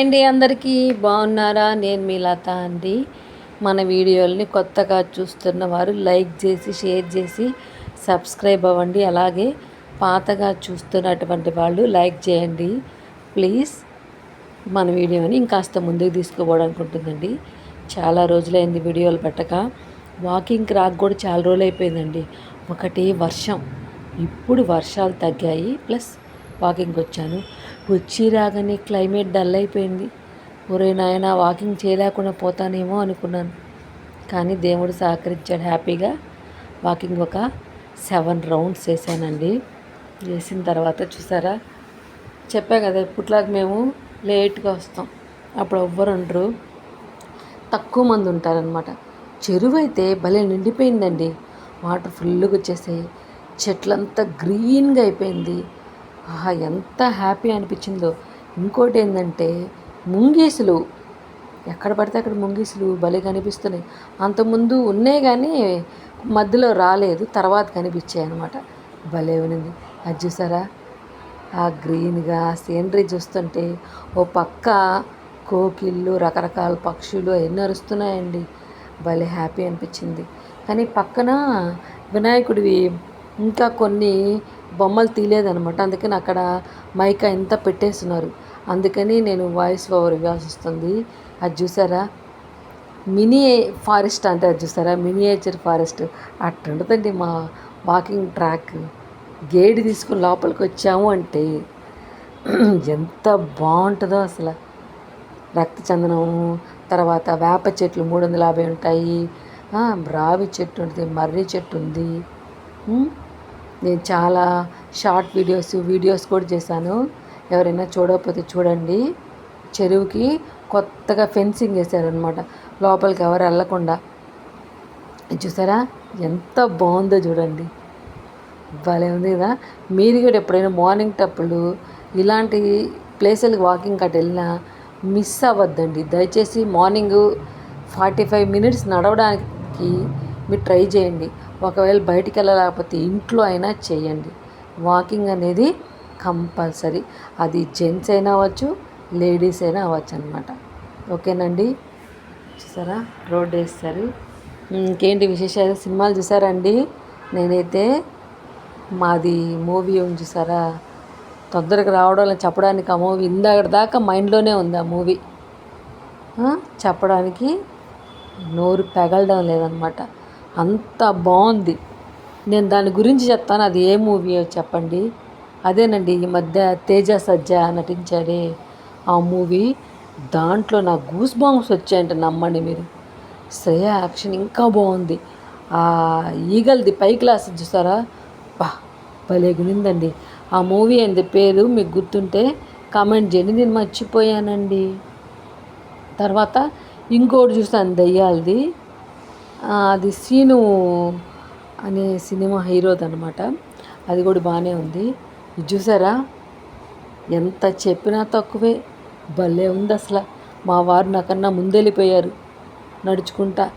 అండి అందరికీ? బాగున్నారా? నేను మీ లత అండి. మన వీడియోల్ని కొత్తగా చూస్తున్న వారు లైక్ చేసి షేర్ చేసి సబ్స్క్రైబ్ అవ్వండి. అలాగే పాతగా చూస్తున్నటువంటి వాళ్ళు లైక్ చేయండి. ప్లీజ్ మన వీడియోని ఇంకాస్త ముందుకు తీసుకుపోవడానికి ఉంటుందండి చాలా రోజులైంది వీడియోలు పెట్టక. వాకింగ్కి రాక కూడా చాలా రోజులు అయిపోయిందండి ఒకటి వర్షం. ఇప్పుడు వర్షాలు తగ్గాయి. ప్లస్ వాకింగ్కి వచ్చాను. వచ్చి రాగానే క్లైమేట్ డల్ అయిపోయింది. ఒరే నాయన వాకింగ్ చేయలేకుండా పోతానేమో అనుకున్నాను. కానీ దేవుడు సహకరించాడు హ్యాపీగా. వాకింగ్ ఒక సెవెన్ రౌండ్స్ వేసానండి వేసిన తర్వాత చూసారా? చెప్పా కదా ఇప్పట్లాగా మేము లేట్గా వస్తాం. అప్పుడు ఎవ్వరు ఉండరు. తక్కువ మంది ఉంటారనమాట చెరువు అయితే భలే నిండిపోయిందండి. వాటర్ ఫుల్గా వచ్చేసాయి. చెట్లంతా గ్రీన్గా అయిపోయింది. ఆహా ఎంత హ్యాపీ అనిపించిందో. ఇంకోటి ఏంటంటే ముంగీసులు. ఎక్కడ పడితే అక్కడ ముంగీసులు భలే కనిపిస్తున్నాయి. అంతకుముందు ఉన్నాయి కానీ మధ్యలో రాలేదు తర్వాత కనిపించాయి అనమాట భలే ఉన్నింది. అది చూసారా? ఆ గ్రీన్గా సీనరీ చూస్తుంటే ఓ పక్క కోకిళ్ళు రకరకాల పక్షులు అవన్నీ అరుస్తున్నాయండి. భలే హ్యాపీ అనిపించింది. కానీ పక్కన వినాయకుడివి ఇంకా కొన్ని బొమ్మలు తీయలేదనమాట అందుకని అక్కడ మైక్ ఇంత పెట్టేస్తున్నారు. అందుకని నేను వాయిస్ ఓవర్ ఇవ్వాల్సి వస్తుంది అది చూసారా? మినీ ఫారెస్ట్ అంటే అది చూసారా? మినియేచర్ ఫారెస్ట్ అట్టుండదండి మా వాకింగ్ ట్రాక్ గేడి తీసుకుని లోపలికి వచ్చాము అంటే ఎంత బాగుంటుందో అసలు. రక్త చందనం తర్వాత వేప చెట్లు మూడు వందల యాభై ఉంటాయి. రావి చెట్టు ఉంటుంది మర్రి చెట్టు ఉంది. నేను చాలా షార్ట్ వీడియోస్ వీడియోస్ కూడా చేశాను. ఎవరైనా చూడకపోతే చూడండి. చెరువుకి కొత్తగా ఫెన్సింగ్ వేసారనమాట లోపలికి ఎవరు వెళ్ళకుండా. చూసారా? ఎంత బాగుందో చూడండి. భలే ఉంది కదా? మీరు కూడా ఎప్పుడైనా మార్నింగ్ టప్పుడు ఇలాంటి ప్లేసులకు వాకింగ్ అటు వెళ్ళినా మిస్ అవ్వద్దండి. దయచేసి మార్నింగ్ ఫార్టీ ఫైవ్ మినిట్స్ నడవడానికి మీరు ట్రై చేయండి. ఒకవేళ బయటికి వెళ్ళలేకపోతే ఇంట్లో అయినా చేయండి. వాకింగ్ అనేది కంపల్సరీ. అది జెంట్స్ అయినా అవ్వచ్చు లేడీస్ అయినా అవ్వచ్చు అనమాట ఓకేనండి? చూసారా? రోడ్ వేస్తారు. ఇంకేంటి విశేషాలు? సినిమాలు చూసారండి నేనైతే మాది మూవీ ఉంది చూసారా? తొందరగా రావడం చెప్పడానికి ఆ మూవీ ఇందాక దాకా మైండ్లోనే ఉంది ఆ మూవీ. చెప్పడానికి నోరు పెగలడం లేదనమాట అంత బాగుంది. నేను దాని గురించి చెప్తాను. అది ఏ మూవీయో చెప్పండి? అదేనండి ఈ మధ్య తేజ సజ్జ నటించాడే ఆ మూవీ. దాంట్లో నా గూస్ బాంబ్స్ వచ్చాయంట నమ్మండి మీరు. శ్రేయ యాక్షన్ ఇంకా బాగుంది. ఆ ఈగల్ది పై క్లాస్ చూసారా? బా భలే గునిందండి. ఆ మూవీ ఏంది పేరు? మీకు గుర్తుంటే కామెంట్ చేయండి. నేను మర్చిపోయానండి. తర్వాత ఇంకోటి చూసాను దయ్యాలది. అది సీను అనే సినిమా హీరోది అనమాట అది కూడా బాగానే ఉంది. ఇది చూసారా? ఎంత చెప్పినా తక్కువే. భలే ఉంది అసలు. మా వారు నాకన్నా ముందెళ్ళిపోయారు నడుచుకుంటా.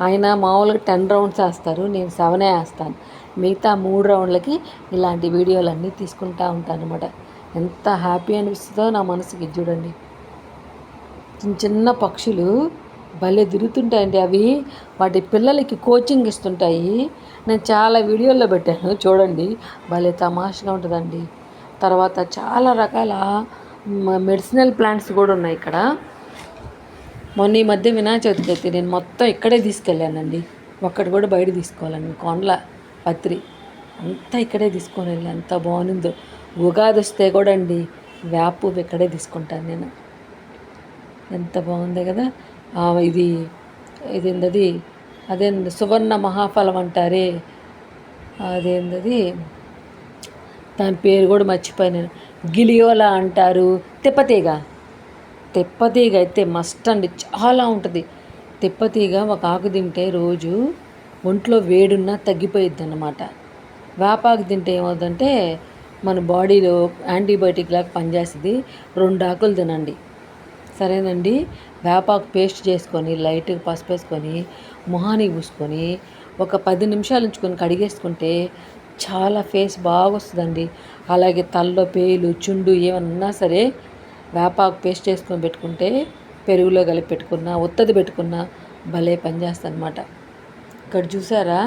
ఆయన మామూలుగా టెన్ రౌండ్స్ వేస్తారు నేను సెవెనే వేస్తాను. మిగతా మూడు రౌండ్లకి ఇలాంటి వీడియోలన్నీ తీసుకుంటా ఉంటాను అనమాట ఎంత హ్యాపీ అనిపిస్తుందో నా మనసుకి చూడండి. చిన్న చిన్న పక్షులు భలే తిరుగుతుంటాయండి అవి. వాటి పిల్లలకి కోచింగ్ ఇస్తుంటాయి. నేను చాలా వీడియోల్లో పెట్టాను చూడండి. భలే తమాషగా ఉంటుందండి. తర్వాత చాలా రకాల మెడిసినల్ ప్లాంట్స్ కూడా ఉన్నాయి ఇక్కడ. మొన్న ఈ మధ్య వినాయక చవితికి అయితే నేను మొత్తం ఇక్కడే తీసుకెళ్ళానండి. ఒక్కటి కూడా బయట తీసుకోవాలండి. కొండల పత్రి. అంతా ఇక్కడే తీసుకొని వెళ్ళి ఎంత బాగుందో. ఉగాది వస్తే కూడా అండి వేపు ఇక్కడే తీసుకుంటాను నేను. ఎంత బాగుంది కదా. ఇది ఇదేందది? అదేంది? సువర్ణ మహాఫలం అంటారే. అదేందది? దాని పేరు కూడా మర్చిపోయాను గిలియోలా అంటారు. తిప్పతీగ. తిప్పతీగ అయితే మస్ట్ అండి. చాలా ఉంటుంది. తిప్పతీగ ఒక ఆకు తింటే రోజు ఒంట్లో వేడున్నా తగ్గిపోయిద్ది అన్నమాట వేపాకు తింటే ఏమవుతుందంటే మన బాడీలో యాంటీబయాటిక్ లాగా పనిచేస్తుంది. రెండు ఆకులు తినండి. సరేనండి. వేపాకు పేస్ట్ చేసుకొని లైట్గా పసుపు వేసుకొని మొహానికి పూసుకొని ఒక పది నిమిషాలు ఉంచుకొని కడిగేసుకుంటే చాలా ఫేస్ బాగా వస్తుందండి అలాగే తల్లో పేలు చుండు ఏమన్నా సరే వేపాకు పేస్ట్ చేసుకొని పెట్టుకుంటే పెరుగులో కలిపి పెట్టుకున్నా ఉత్తది పెట్టుకున్నా భలే పనిచేస్తుందన్నమాట. ఇక్కడ చూసారా?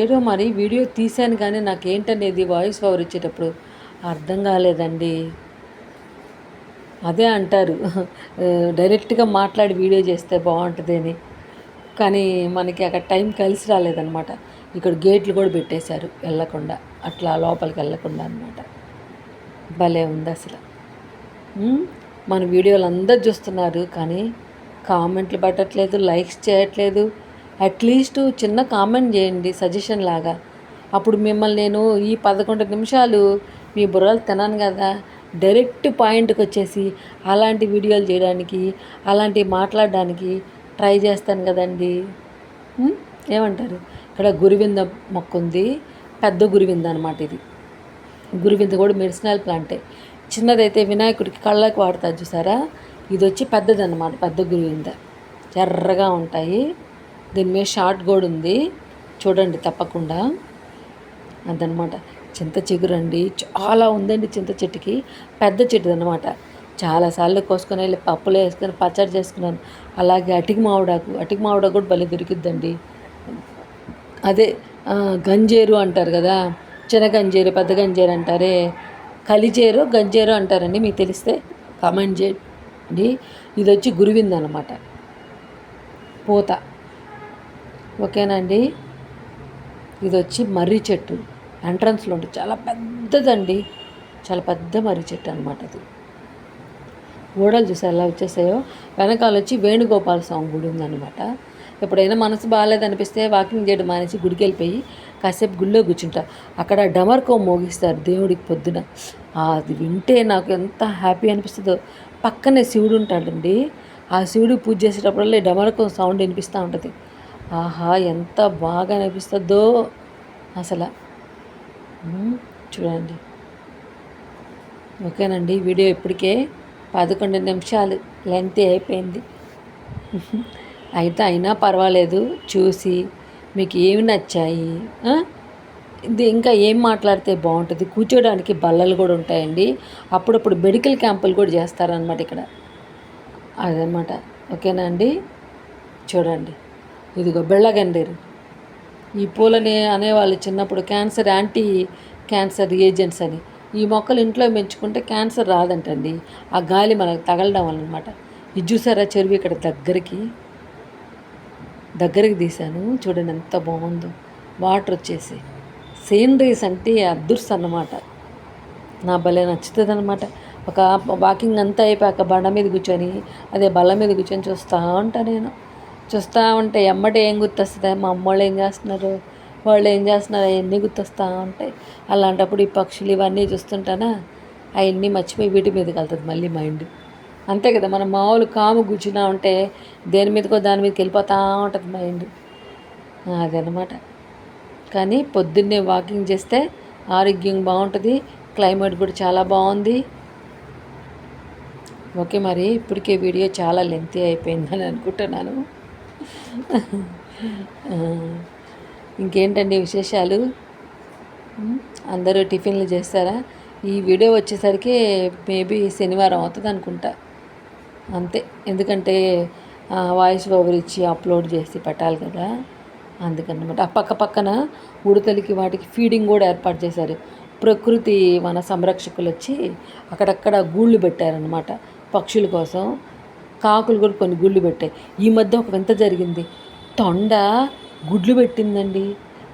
ఏడో మరి వీడియో తీశాను కానీ నాకు ఏంటనేది వాయిస్ ఓవర్ ఇచ్చేటప్పుడు అర్థం కాలేదండి. అదే అంటారు. డైరెక్ట్గా మాట్లాడి వీడియో చేస్తే బాగుంటుంది అని కానీ మనకి అక్కడ టైం కలిసి రాలేదనమాట ఇక్కడ గేట్లు కూడా పెట్టేశారు వెళ్ళకుండా. అట్లా లోపలికి వెళ్ళకుండా అనమాట భలే ఉంది అసలు. మన వీడియోలు అందరు చూస్తున్నారు కానీ కామెంట్లు పెట్టట్లేదు లైక్స్ చేయట్లేదు. అట్లీస్ట్ చిన్న కామెంట్ చేయండి సజెషన్ లాగా. అప్పుడు మిమ్మల్ని నేను ఈ పదకొండు నిమిషాలు మీ బుర్రలు తినాను కదా డైరెక్ట్ పాయింట్కి వచ్చేసి అలాంటి వీడియోలు చేయడానికి అలాంటివి మాట్లాడడానికి ట్రై చేస్తాను కదండి. ఏమంటారు? ఇక్కడ గురివింద మొక్క ఉంది. పెద్ద గురివింద అనమాట ఇది. గురివింద కూడా మెడిసినల్ ప్లాంటే. చిన్నదైతే వినాయకుడికి కళ్ళకి వాడతారు చూసారా? ఇది వచ్చి పెద్దది అనమాట పెద్ద గురివింద. ఎర్రగా ఉంటాయి. దీని మీద షార్ట్ కూడా ఉంది. చూడండి తప్పకుండా. అదనమాట చింత చిగురండి చాలా ఉందండి చింత చెట్టుకి. పెద్ద చెట్టు అనమాట చాలాసార్లు కోసుకొని వెళ్ళి పప్పులో వేసుకొని పచ్చడి చేసుకున్నాను. అలాగే అటికి మామిడాకు. అటికి మామిడాకు కూడా భలే దొరికిద్దండి. అదే గంజేరు అంటారు కదా. చిన్న గంజేరు పెద్ద గంజేరు అంటారే. కలిజేరు గంజేరు అంటారండి మీకు తెలిస్తే కామెంట్ చేయండి. ఇది వచ్చి గురువిందనమాట పూత. ఓకేనండి ఇది వచ్చి మర్రి చెట్టు. ఎంట్రన్స్లో ఉంటుంది చాలా పెద్దదండి. చాలా పెద్ద మర్రి చెట్టు అనమాట అది. ఓడలు చూసి ఎలా వచ్చేసాయో? వెనకాల వచ్చి వేణుగోపాల స్వామి గుడి ఉందన్నమాట. ఎప్పుడైనా మనసు బాగాలేదనిపిస్తే వాకింగ్ చేయడం మానేసి గుడికి వెళ్ళిపోయి కాసేపు గుళ్ళో కూర్చుంటా. అక్కడ డమర్కో మోగిస్తారు దేవుడికి పొద్దున. అది వింటే నాకు ఎంత హ్యాపీ అనిపిస్తుందో. పక్కనే శివుడు ఉంటాడండి. ఆ శివుడికి పూజ చేసేటప్పుడల్లా డమర్కో సౌండ్ వినిపిస్తూ ఉంటుంది. ఆహా ఎంత బాగా అనిపిస్తుందో అసలు. చూడండి. ఓకేనండి వీడియో ఇప్పటికే పదకొండు నిమిషాలు లెంత్ అయిపోయింది. అయితే అయినా పర్వాలేదు చూసి మీకు ఏమి నచ్చాయి ఇది ఇంకా ఏం మాట్లాడితే బాగుంటుంది? కూర్చోడానికి బల్లలు కూడా ఉంటాయండి. అప్పుడప్పుడు మెడికల్ క్యాంపులు కూడా చేస్తారనమాట ఇక్కడ. అదనమాట ఓకేనా అండి? చూడండి. ఇదిగో బెళ్ళగండేరు ఈ పూలని అనేవాళ్ళు చిన్నప్పుడు. క్యాన్సర్ యాంటీ క్యాన్సర్ ఏజెంట్స్ అని. ఈ మొక్కలు ఇంట్లో పెంచుకుంటే క్యాన్సర్ రాదంటండి. ఆ గాలి మనకు తగలడం వల్ల అనమాట ఇది చూసారా చెరువు ఇక్కడ దగ్గరికి? దగ్గరికి తీశాను. చూడండి ఎంత బాగుందో. వాటర్ వచ్చేసి. సీనరీస్ అంటే అదృష్టం అన్నమాట. నా భలే నచ్చుతుంది అనమాట ఒక వాకింగ్ అంతా అయిపోయాక బండ మీద కూర్చొని అదే బల్ల మీద కూర్చొని చూస్తూ ఉంటాను నేను. చూస్తూ ఉంటే ఎమ్మటి ఏం గుర్తొస్తుంది? మా అమ్మోళ్ళు ఏం చేస్తున్నారు? వాళ్ళు ఏం చేస్తున్నారు? అవన్నీ గుర్తొస్తూ ఉంటాయి. అలాంటప్పుడు ఈ పక్షులు ఇవన్నీ చూస్తుంటానా అవన్నీ మర్చిపోయి వీటి మీదకి వెళ్తుంది మళ్ళీ మైండ్. అంతే కదా మనం మామూలు కాము కూర్చున్నా ఉంటే దేని మీదకో దాని మీదకి వెళ్ళిపోతూ ఉంటుంది మైండ్. అదనమాట కానీ పొద్దున్నే వాకింగ్ చేస్తే ఆరోగ్యం బాగుంటుంది క్లైమేట్ కూడా చాలా బాగుంది. ఓకే మరి ఇప్పటికే వీడియో చాలా లెంతీ అయిపోయిందని అనుకుంటున్నాను. ఇంకేంటండి విశేషాలు? అందరూ టిఫిన్లు చేస్తారా? ఈ వీడియో వచ్చేసరికి మేబీ శనివారం అవుతుంది అనుకుంటా. అంతే. ఎందుకంటే వాయిస్ ఓవర్ ఇచ్చి అప్లోడ్ చేసి పెట్టాలి కదా. అందుకన్నమాట. ఆ పక్క పక్కన ఉడతలకి వాటికి ఫీడింగ్ కూడా ఏర్పాటు చేశారు. ప్రకృతి మన సంరక్షకులు వచ్చి అక్కడక్కడ గూళ్ళు పెట్టారనమాట పక్షుల కోసం. కాకులు కూడా కొన్ని గుళ్ళు పెట్టాయి. ఈ మధ్య ఒక వింత జరిగింది. తొండ గుడ్లు పెట్టిందండి.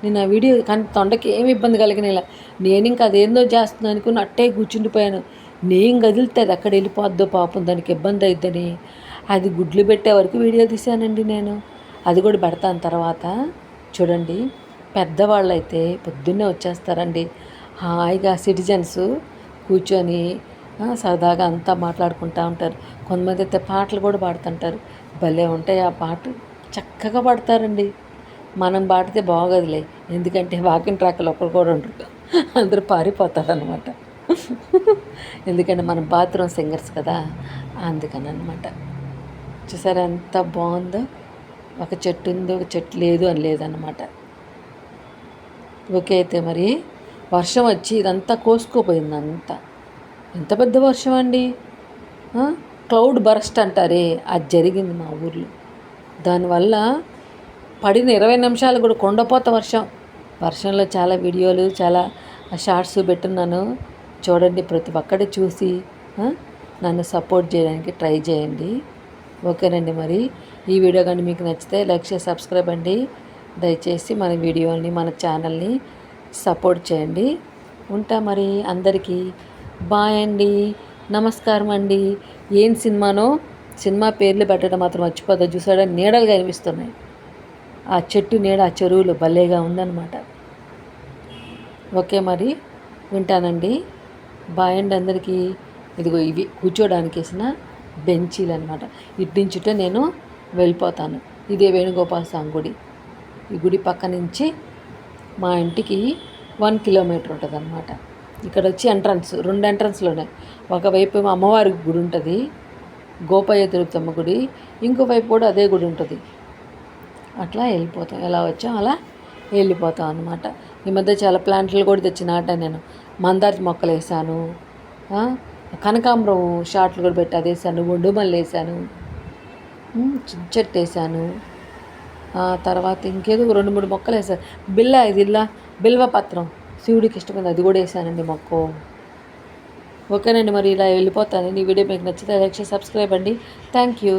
నేను ఆ వీడియో కానీ తొండకి ఏమి ఇబ్బంది కలిగినలా నేను ఇంకా అదేందో చేస్తున్నాను అనుకుని అట్టే కూర్చుండిపోయాను. నేను కదిలితే అది అక్కడ వెళ్ళిపోద్దో పాపం దానికి ఇబ్బంది అవుద్దని అది గుడ్లు పెట్టే వరకు వీడియో తీశానండి నేను. అది కూడా పెడతాను తర్వాత. చూడండి. పెద్దవాళ్ళు అయితే పొద్దున్నే వచ్చేస్తారండి. హాయిగా సిటిజన్స్ కూర్చొని సరదాగా అంతా మాట్లాడుకుంటూ ఉంటారు. కొంతమంది అయితే పాటలు కూడా పాడుతుంటారు. భలే ఉంటాయి ఆ పాట చక్కగా పాడతారండి. మనం పాడితే బాగోదులే. ఎందుకంటే వాకింగ్ ట్రాక్లు ఒకరు కూడా ఉంటారు అందరూ పారిపోతారనమాట ఎందుకంటే మనం బాత్రూమ్ సింగర్స్ కదా. అందుకని అనమాట చూసారా ఎంత బాగుందో? ఒక చెట్టు ఉంది ఒక చెట్టు లేదు అని లేదనమాట ఓకే అయితే మరి వర్షం వచ్చి ఇదంతా కోసుకోపోయింది అంతా ఎంత పెద్ద వర్షం అండి? క్లౌడ్ బరస్ట్ అంటారే అది జరిగింది మా ఊర్లో. దానివల్ల పడిన ఇరవై నిమిషాలు కూడా కొండపోత వర్షం. వర్షంలో చాలా వీడియోలు చాలా షార్ట్స్ పెట్టున్నాను. చూడండి ప్రతి ఒక్కటి చూసి నన్ను సపోర్ట్ చేయడానికి ట్రై చేయండి. ఓకేనండి మరి. ఈ వీడియో కానీ మీకు నచ్చితే లైక్ చేసి సబ్స్క్రైబ్ అండి. దయచేసి మన వీడియోని మన ఛానల్ని సపోర్ట్ చేయండి. ఉంటా మరి అందరికీ. బాయ్ అండి. నమస్కారం అండి. ఏం సినిమానో? సినిమా పేర్లు పెట్టడం మాత్రం మర్చిపోతా చూసాడా నీడలు కనిపిస్తున్నాయి ఆ చెట్టు నీడ ఆ చెరువులో భలేగా ఉందన్నమాట. ఓకే మరి వింటానండి బాయ్ అండి అందరికీ. ఇదిగో ఇవి కూర్చోడానికి వేసిన బెంచీలు అనమాట ఇటు నేను వెళ్ళిపోతాను. ఇదే వేణుగోపాల స్వామి గుడి. ఈ గుడి పక్క నుంచి మా ఇంటికి వన్ కిలోమీటర్ ఉంటుంది అన్నమాట ఇక్కడ వచ్చి ఎంట్రన్స్ రెండు ఎంట్రన్స్లోనే ఉన్నాయి. ఒకవైపు ఏమో అమ్మవారి గుడి ఉంటుంది గోపయ్య తిరుపతమ్మ గుడి ఇంకోవైపు కూడా అదే గుడి ఉంటుంది. అట్లా వెళ్ళిపోతాం ఎలా వచ్చాం అలా వెళ్ళిపోతాం అనమాట ఈ మధ్య చాలా ప్లాంట్లు కూడా తెచ్చి నేను. మందారి మొక్కలు వేసాను కనకాంబరం షార్ట్లు కూడా పెట్టి అది వేసాను ఒండుమల్లి వేసాను చెట్టు వేసాను. ఆ తర్వాత ఇంకేదో రెండు మూడు మొక్కలు వేసాను. బిల్ల ఇది ఇలా బిల్వ పత్రం శివుడికి ఇష్టమైంది అది కూడా వేసానండి మొక్కు. ఓకేనండి మరి ఇలా వెళ్ళిపోతాను. ఈ వీడియో మీకు నచ్చితే లైక్ చేసి సబ్స్క్రైబ్ అండి. Thank you.